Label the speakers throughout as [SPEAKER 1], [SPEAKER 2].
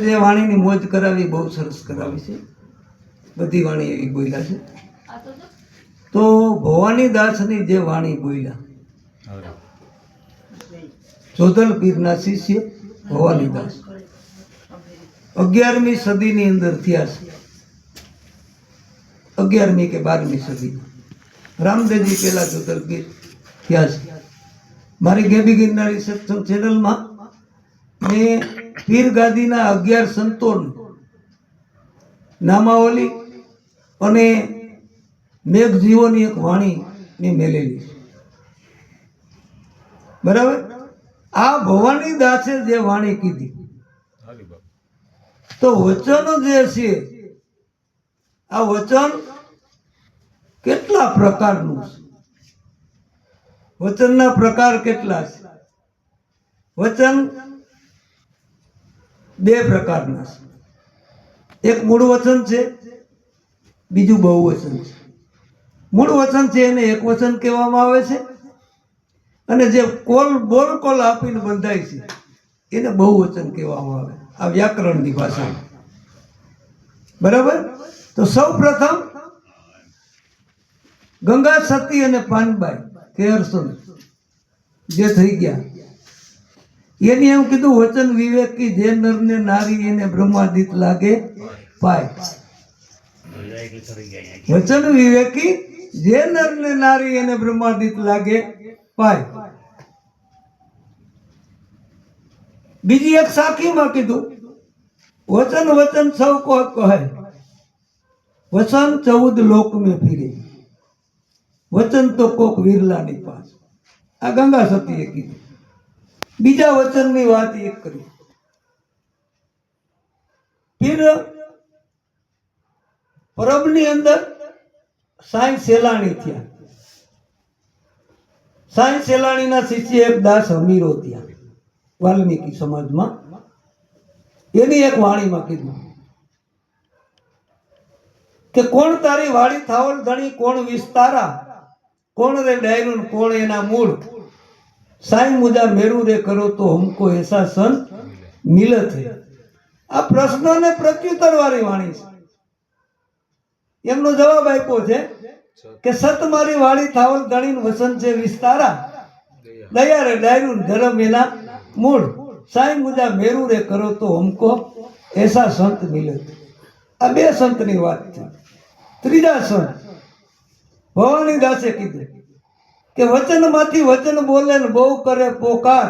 [SPEAKER 1] જે વાણીની મોજ કરાવી, બહુ સરસ કરાવી છે. બધી વાણી એવી બોલ્યા છે. તો ભવાની દાસની જે વાણી બોલ્યા. જોધલ પીરના શિષ્ય ભવાની દાસ. અગિયારમી સદીની અંદર થયા છે. અગિયારમી કે બારમી સદી. રામદેવજી પેલા જોધલ પીર થયા છે. મારી ગેબી ગિરનારી સત્સંગ ચેનલમાં મેં પીર ગાદીના અગિયાર સંતો નામાવલી અને મેઘજીવોની એક વાણી મેં મેલેલી છે. બરાબર? આ ભવાની દાસે જે વાણી કીધી, તો વચન જે છે, આ વચન કેટલા પ્રકારનું છે? વચનના પ્રકાર કેટલા છે? વચન બે પ્રકારના છે. એક મૂળ વચન છે, બીજું બહુ વચન છે. મૂળ વચન છે એને એક વચન કહેવામાં આવે છે અને જે કોલ, બોલ, કોલ આપીને બંધાય છે, એને બહુ વચન કહેવામાં આવે. આ વ્યાકરણની ભાષામાં. બરાબર? તો સૌ પ્રથમ ગંગા, સતી અને પાનબાઈ કેરસન જે થઈ ગયા. એની એમ કીધું, વચન વિવેકી જે નરને નારી એને બ્રહ્માદિત લાગે. પાય વચન વિવેકી જે નરને નારી એને બ્રહ્માદિત લાગે. પાય બીજી એક સાખીમાં કીધું, વચન વચન સૌ કો કહે. વચન ચૌદ લોક મેં ફીરે. વચન તો કોક વિરલાની પાસ. આ ગંગા સતીએ કીધું. બીજા વચનની વાત એક કરી. પીર પરબની અંદર સાંઈ સેલાણી થયા. સાંઈ સેલાણીના શિષ્ય એક દાસ હમીરો થયા વાલ્મીકી સમાજમાં. એની એક વાણીમાં કીધું કે કોણ તારી વાળી થાવલ ધણી, કોણ વિસ્તારા, કોણ રે ડાયરું કોણ એના મૂળ? સાઈ મુજા મેરુ રે કરો તો હમકો એસા સન મિલત હે આ પ્રશ્નને પ્રત્યુત્તર વાળી વાણી છે. એમનો જવાબ આપ્યો છે કે સત મારી વાળી થાવલ ધણીન વસન છે વિસ્તારા. દયા રે ડાયરું ધર્મ એના મૂળ. સાઈ મુજા મેરુ રે કરો તો હમકો એસા સંત મિલત આ બે સંતની વાત છે. ત્રીજા સંત ભવાની દાસે કીધું કે વચનમાંથી વચન બોલે ને બહુ કરે પોકાર.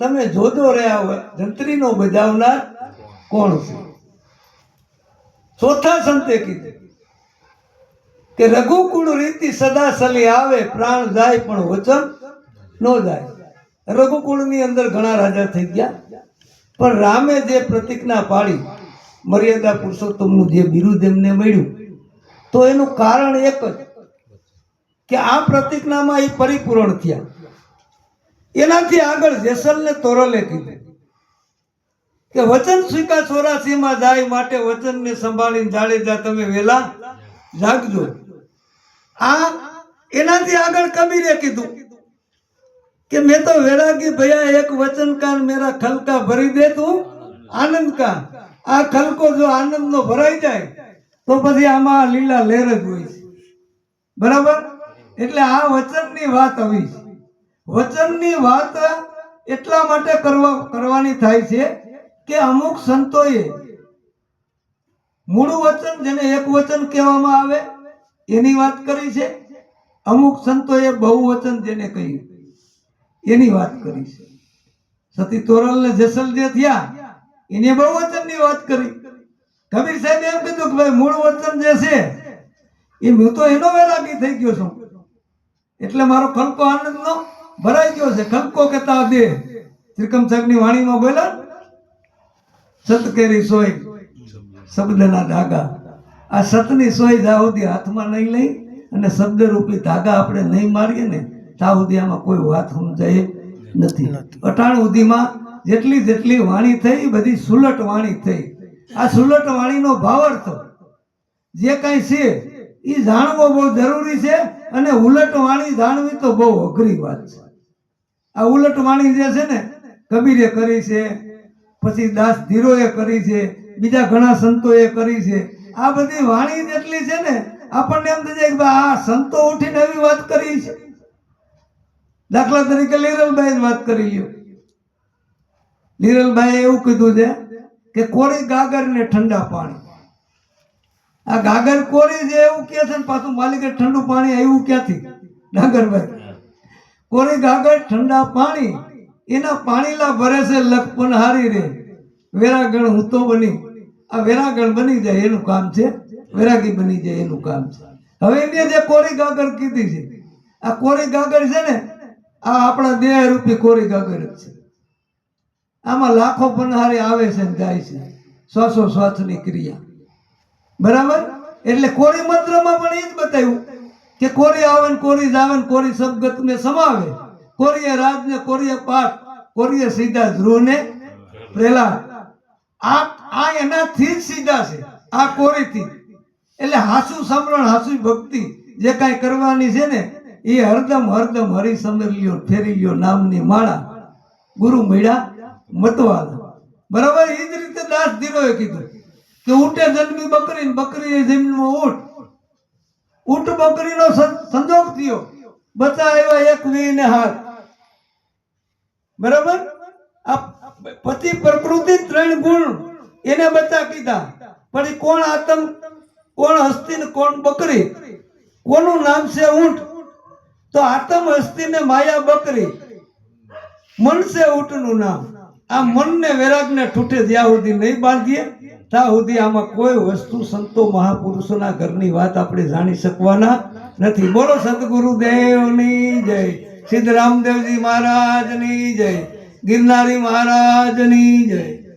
[SPEAKER 1] તમે જોજો રહ્યા હોય, જંત્રીનો બજાવનાર કોણ છે? ચોથા સંતે કીધું કે રઘુકુળ રીતિ સદા સલી આવે, પ્રાણ જાય પણ વચન ન જાય. રઘુકુળની અંદર ઘણા રાજા થઈ ગયા, પણ રામે જે પ્રતિજ્ઞા પાડી, મર્યાદા પુરુષોત્તમનું જે બિરુદ એમને મળ્યું, તો એનું કારણ એક જ કે આ પ્રતિજ્ઞામાં એ પરિપૂર્ણ થયા. એનાથી આગળ જેસલને તોરલે કીધું કે વચન સ્વીકાર ચોરાસીમાં જાય માટે વચનને સંભાળીને જાડેજા તમે વેલા જાગજો. આ એનાથી આગળ કબીરે કીધું કે મેં તો વેરાગી ભયા એક વચન કાન મેરા ખલકા ભરી દે તું આનંદ કા આ ખલકો જો આનંદ નો ભરાઈ જાય તો પછી આમાં લીલા લહેર જ હોય બરાબર? એટલે આ વચનની વાત આવી છે. વચનની વાત એટલા માટે કરવા કરવાની થાય છે કે અમુક સંતોએ મૂળ વચન જેને એક વચન કહેવામાં આવે, એની વાત કરી છે. અમુક સંતોએ બહુ વચન જેને કહ્યું, એની વાત કરી છે. સતી તોરલ ને જેસલ જે થયા, એને બહુ વચનની વાત કરી. કબીર સાહેબ એમ કીધું કે ભાઈ, મૂળ વચન જે છે, એ હું તો એનો વેરાગી થઈ ગયો છું. એટલે મારો ખલકો આનંદ નો ભરાઈ ગયો છે. ખલકો કહેતા દે ત્રિકમ સાહેબની વાણીમાં બોલ્યા સત કેરી સોય શબ્દના ધાગા. આ સતની સોય જ્યાં સુધી હાથમાં નહીં લઈ અને શબ્દ રૂપી ધાગા આપણે નહીં મારીએ ને ત્યાં સુધી આમાં કોઈ વાત સમજાય નથી. અટાણ સુધીમાં જેટલી જેટલી વાણી થઈ બધી સુલટ વાણી થઈ. આ સુલટ વાણીનો ભાવાર્થ જે કાંઈ છે એ જાણવો બહુ જરૂરી છે અને ઉલટ વાણી જાણવી તો બહુ અઘરી વાત છે. આ ઉલટ વાણી જે છે ને, કબીરે કરી છે, પછી દાસ ધીરોએ કરી છે, બીજા ઘણા સંતોએ કરી છે. આ બધી વાણી જેટલી છે ને, આપણને એમ થઈ જાય કે આ સંતો ઉઠીને એવી વાત કરી છે. દાખલા તરીકે લીરલભાઈ વાત કરી લ્યો. લીરલભાઈએ એવું કીધું છે કે કોરી ગાગર ને ઠંડા પાણી. આ ગાગર કોરી છે એવું કે છે ને પાછું માલિકે ઠંડુ પાણી આવ્યું ક્યાંથી? ડાંગરભાઈ કોરી ગાગર ઠંડા પાણી, એના પાણીલા ભરે છે લખપન હારી રે. વેરાગણ હું તો બની. આ વેરાગણ બની જાય એનું કામ છે. વેરાગી બની જાય એનું કામ છે. હવે એને જે કોરી ગાગર કીધી છે, આ કોરી ગાગર છે ને, આ આપણા દેહ રૂપી કોરી ગાગર જ છે. આમાં લાખો પનહારી આવે છે ને જાય છે. શ્વાસો શ્વાસની ક્રિયા. બરાબર? એટલે કોરી મંત્રમાં પણ એ જ બતાવ્યું કે કોરી આવે ને કોરી જાવે ને કોરી સબગત ને સમાવે. કોરીએ રાજ ને કોરીએ પાઠ કોરીએ સીધા ધ્રુવ ને પ્રેલા આ આ એનાથી જ સીધા છે, આ કોરીથી એટલે હાસુ સમરણ, હાસુ ભક્તિ જે કાંઈ કરવાની છે ને, એ હરદમ હરદમ હરી સમર લ્યો, ફેરી લ્યો નામની માળા. ગુરુ મળ્યા મતવાલા. બરાબર? એ જ રીતે દાસ ધીરોએ કીધું. કે ઊંટે જન્મી બકરી બકરી જમીનમાં ઊંટ. ઊંટ બકરીનો સંજોગ થયો. બચા આવ્યા એક વી ને હાથ બરાબર પતિ પ્રકૃતિ ત્રણ ગુણ એને બચા કીધા. પણ કોણ આતમ કોણ હસ્તી ને કોણ બકરી? કોનું નામ છે ઊંટ? તો આતમ હસ્તી ને માયા બકરી. મન છે ઊંટનું નામ. આ મનને વેરાગને ઠૂઠે જ્યાં સુધી નહીં બાંધીએ ત્યાં સુધી આમાં કોઈ વસ્તુ સંતો મહાપુરુષોના ઘરની વાત આપણે જાણી શકવાના નથી. બોલો સદગુરુદેવની જય. સિદ્ધ રામદેવજી મહારાજની જય. ગિરનારી મહારાજની જય.